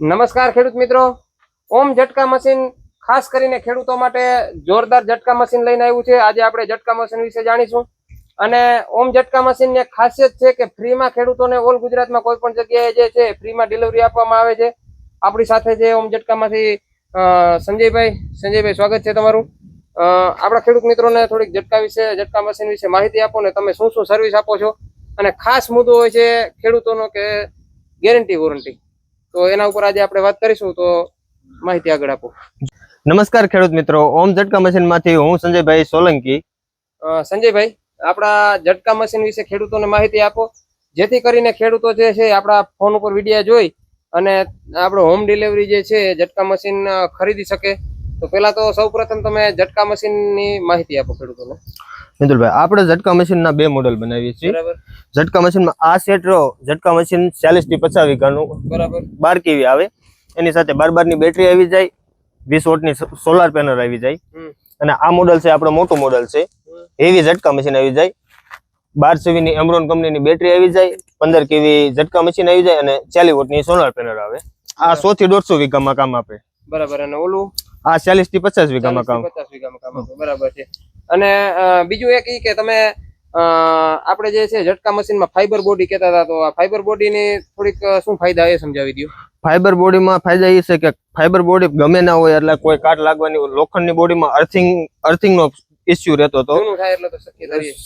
નમસ્કાર ખેડૂત મિત્રો. ઓમ ઝટકા મશીન, ખાસ કરીને ખેડૂતો માટે જોરદાર ઝટકા મશીન લઈને આવ્યું છે. આજે આપણે ઝટકા મશીન વિશે જાણીશું. અને ઓમ ઝટકા મશીનની એક ખાસિયત છે કે ફ્રીમાં ખેડૂતોને ઓલ ગુજરાતમાં કોઈ પણ જગ્યાએ જે છે, ફ્રીમાં ડિલિવરી આપવામાં આવે છે. આપણી સાથે છે ઓમ ઝટકામાંથી સંજયભાઈ સંજયભાઈ સ્વાગત છે તમારું. આપણા ખેડૂત મિત્રોને થોડીક ઝટકા વિશે, ઝટકા મશીન વિશે માહિતી આપો ને તમે શું શું સર્વિસ આપો છો? અને ખાસ મુદ્દો હોય છે ખેડૂતોનો કે ગેરંટી વોરંટી તો એના ઉપર આજે આપણે વાત કરીશું તો માહિતી આગળ આપો. નમસ્કાર ખેડૂત મિત્રો ઓમ ઝટકા મશીનમાંથી હું સંજયભાઈ સોલંકી. સંજયભાઈ આપણા ઝટકા મશીન વિશે ખેડૂતોને માહિતી આપો. જેથી કરીને ખેડૂતો જે છે આપણા ફોન ઉપર વિડીયા જોઈ અને આપણો હોમ ડિલિવરી જે છે ઝટકા મશીન ખરીદી શકે. તો પેલા તો સૌ પ્રથમ તમે ઝટકા મશીનની માહિતી આપો ખેડૂતોને. મિતુલભાઈ આપણે ઝટકા મશીનના બે મોડલ બનાવીએ છીએ. બરાબર. ઝટકા મશીનમાં આ સેટ રહો ઝટકા મશીન ચાલીસથી પચાસ વીઘાનું બરાબર. બાર કેવી આવે? એની સાથે બાર બારની બેટરી આવી જાય વીસ વોટની સોલાર પેનલ આવી જાય. અને આ મોડલ છે આપણો મોટું મોડલ છે. હેવી ઝટકા મશીન આવી જાય. બાર સીવીની એમરોન કંપનીની બેટરી આવી જાય પંદર કેવી ઝટકા મશીન આવી જાય અને ચાલીસ વોટની સોલાર પેનલ આવે. આ સો થી દોઢસો વીઘામાં કામ આપે. બરાબર. અને ઓલું? આ ચાલીસથી પચાસ વીઘામાં કામ. પચાસ વીઘામાં કામ આપે. બરાબર છે. અને બીજું એક ઈ કે તમે આપણે જે છે ઝટકા મશીનમાં ફાઈબર બોડી કહેતા હતા તો આ ફાઈબર બોડીની થોડીક શું ફાયદા એ સમજાવી દો ફાઈબર બોડીમાં ફાયદા એ છે કે ફાઈબર બોડી ગમે ના હોય એટલે કોઈ કાટ લાગવાની લોખંડની બોડીમાં અર્થિંગ અર્થિંગનો ઇસ્યુ રહેતો હતો થાય એટલે તો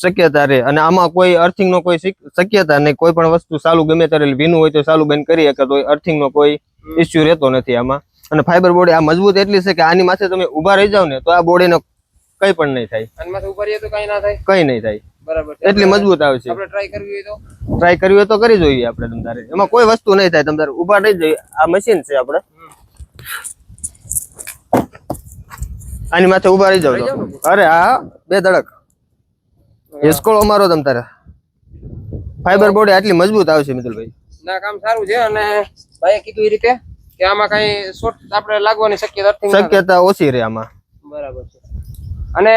શક્યતા રહે. અને આમાં કોઈ અર્થિંગનો કોઈ શક્યતા નહીં. કોઈ પણ વસ્તુ ચાલુ ગમે ત્યારે ભીનું હોય તો સારું બંધ કરી શકે તો અર્થિંગનો કોઈ. ઇસ્યુ રહેતો નથી આમાં. અને ફાઈબર બોડી આ મજબૂત એટલી છે કે આની માથે તમે ઊભા રહી જાવ ને તો આ બોડીને કઈ પણ નહીં થાય. ઊભા તો કઈ ના થાય? કઈ નહીં થાય. બરાબર. એટલી મજબૂત આવે છે. આપણે ટ્રાય કરવી હોય તો? ટ્રાય કરવી હોય તો કરી જોઈએ આપણે તમારે એમાં કોઈ વસ્તુ નહીં થાય. તમારે ઊભા નહીં રહી જઈએ. આ મશીન છે આપણે. આની માથે ઊભા રહી જાવ? અરે હા બે ધડક. હિસકોળો મારો તમ તારે. ફાઈબર બોડી આટલી મજબૂત આવશે મિતુલભાઈ. ના કામ સારું છે. અને ભાઈએ કીધું એ રીતે કે આમાં કઈ શોર્ટ આપણે લાગવાની શક્યતા. શક્યતા ઓછી રહે આમાં. બરાબર છે. અને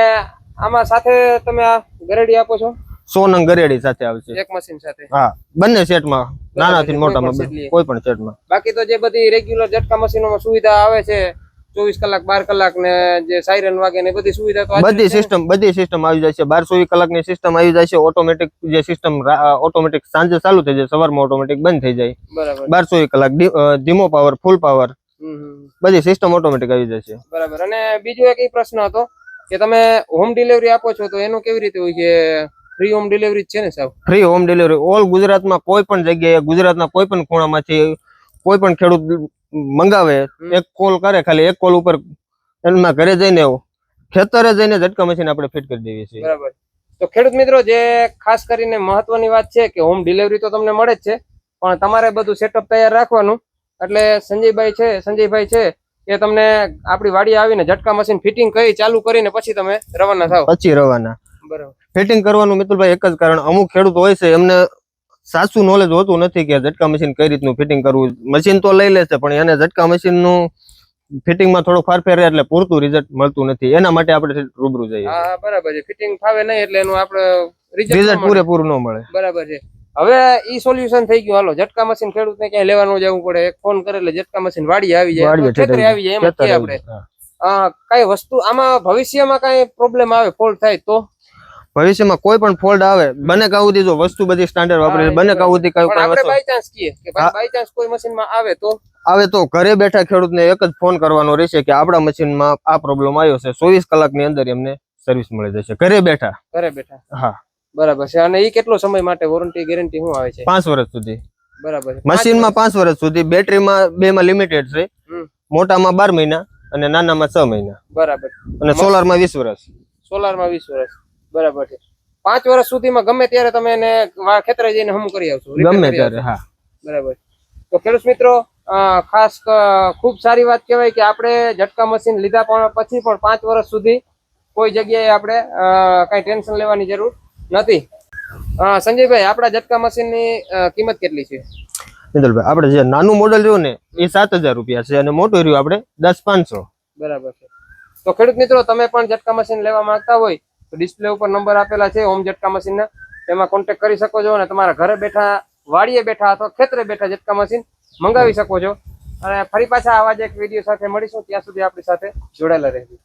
આમાં સાથે તમે આ ગરેડી આપો છો? સો નંગ ગરેડી સાથે આવશે. એક મશીન સાથે. હા બંને સેટમાં નાનાથી મોટામાં. કોઈ પણ સેટમાં બાકી તો જે બધી રેગ્યુલર ઝટકા મશીનોમાં સુવિધા આવે છે ચોવીસ કલાક બાર કલાક ને જે સાયરન વાગે ને બધી સુવિધા તો બધી સિસ્ટમ બધી સિસ્ટમ આવી જાય છે. બાર ચોવીસ કલાકની સિસ્ટમ આવી જાય છે. ઓટોમેટિક જે સિસ્ટમ ઓટોમેટિક સાંજે ચાલુ થઈ જાય સવારમાં ઓટોમેટિક બંધ થઈ જાય. બરાબર. બાર ચોવીસ કલાક ધીમો પાવર ફૂલ પાવર. બધી સિસ્ટમ ઓટોમેટિક આવી જાય છે. બરાબર. અને બીજો એક પ્રશ્ન હતો કે તમે હોમ ડિલિવરી આપો છો તો એનું કેવી રીતે હોય છે ફ્રી હોમ ડિલિવરી છે ને સાહેબ? ફ્રી હોમ ડિલિવરી ઓલ ગુજરાતમાં કોઈ પણ જગ્યાએ ગુજરાતના કોઈ પણ ખૂણામાંથી કોઈ પણ ખેડૂત મંગાવે એક કોલ કરે ખાલી એક કોલ ઉપર એમના ઘરે જઈને ખેતરે જઈને ઝટકા મશીન આપણે ફિટ કરી દઈએ છીએ. બરાબર. તો ખેડૂત મિત્રો જે ખાસ કરીને મહત્વની વાત છે કે હોમ ડિલિવરી તો તમને મળે જ છે પણ તમારે બધું સેટઅપ તૈયાર રાખવાનું. એટલે સંજયભાઈ છે સંજયભાઈ છે એ તમને આપણી વાડી આવીને ઝટકા મશીન ફિટિંગ કરી ચાલુ કરીને પછી તમે રવાના થાવ. પછી રવાના. બરાબર. ફિટિંગ કરવાનું મિતુલભાઈ એક જ કારણ. અમુક ખેડૂત હોય છે એમને સાચું નોલેજ હોતું નથી કે ઝટકા મશીન કઈ રીતનું ફિટિંગ કરવું. મશીન તો લઈ લે છે પણ એને ઝટકા મશીનનું ફિટિંગમાં થોડો ફારફેર એટલે પૂરતું રિઝલ્ટ મળતું નથી. એના માટે આપણે રૂબરૂ જઈએ. હા બરાબર છે. ફિટિંગ ફાવે નહીં એટલે એનું આપણે રિઝલ્ટ પૂરેપૂરું ન મળે. બરાબર છે. હવે ઈ સોલ્યુશન થઈ ગયું. હાલો ઝટકા મશીન ખેડૂતને ક્યાંય લેવાનું જવું પડે. એક ફોન કરે એટલે ઝટકા મશીન વાડી આવી જાય. ખેતરે આવી જાય એમ કે આપણે? કઈ વસ્તુ આમાં ભવિષ્યમાં કઈ પ્રોબ્લેમ આવે ફોલ્ટ થાય તો? ભવિષ્યમાં કોઈ પણ ફોલ્ટ આવે બને કાં સુધી જો વસ્તુ બધી સ્ટાન્ડર્ડ વાપરે બને કાં સુધી કઈ આપણે બાય ચાન્સ કહીએ કે બાય ચાન્સ કોઈ મશીનમાં આવે તો? આવે તો ઘરે બેઠા ખેડૂતને એક જ ફોન કરવાનો રહેશે કે આપણા મશીનમાં આ પ્રોબ્લેમ આવ્યો છે. ચોવીસ કલાકની અંદર એમને સર્વિસ મળી જશે. ઘરે બેઠા. ઘરે બેઠા. હા. બરાબર છે. અને એ કેટલો સમય માટે વોરંટી ગેરંટી શું આવે છે? પાંચ વર્ષ સુધી. બરાબર છે. મશીનમાં પાંચ વર્ષ સુધી બેટરીમાં બે માં લિમિટેડ છે. મોટામાં બાર મહિના અને નાનામાં છ મહિના. બરાબર. અને સોલારમાં વીસ વર્ષ. સોલારમાં વીસ વર્ષ. બરાબર છે. પાંચ વર્ષ સુધીમાં ગમે ત્યારે તમે એને ખેતરે જઈને હમ કરી આવશો. ગમે ત્યારે હા. બરાબર. તો ખેડૂત મિત્રો ખાસ ખૂબ સારી વાત કહેવાય કે આપણે ઝટકા મશીન લીધા પણ પછી પણ પાંચ વર્ષ સુધી કોઈ જગ્યાએ આપણે કઈ ટેન્શન લેવાની જરૂર નથી? સંજયભાઈ આપણા જટકા મશીનની કિંમત કેટલી છે? મિતુલભાઈ આપણે જે નાનું મોડેલ રહ્યું ને એ સાત હજાર રૂપિયા છે અને મોટું રહ્યું આપણે દસ પાંચસો. બરાબર છે. તો ખેડૂત મિત્રો તમે પણ જટકા મશીન લેવા માંગતા હોય તો ડિસ્પ્લે ઉપર નંબર આપેલા છે હોમ જટકા મશીનના. તેમાં કોન્ટેક્ટ કરી શકો છો અને તમારા ઘરે બેઠા વાડીએ બેઠા અથવા ખેતરે બેઠા જટકા મશીન મંગાવી શકો છો. અને ફરી પાછા આવા જ એક વીડિયો સાથે મળીશું. ત્યાં સુધી આપણી સાથે જોડાયેલા રહેજો.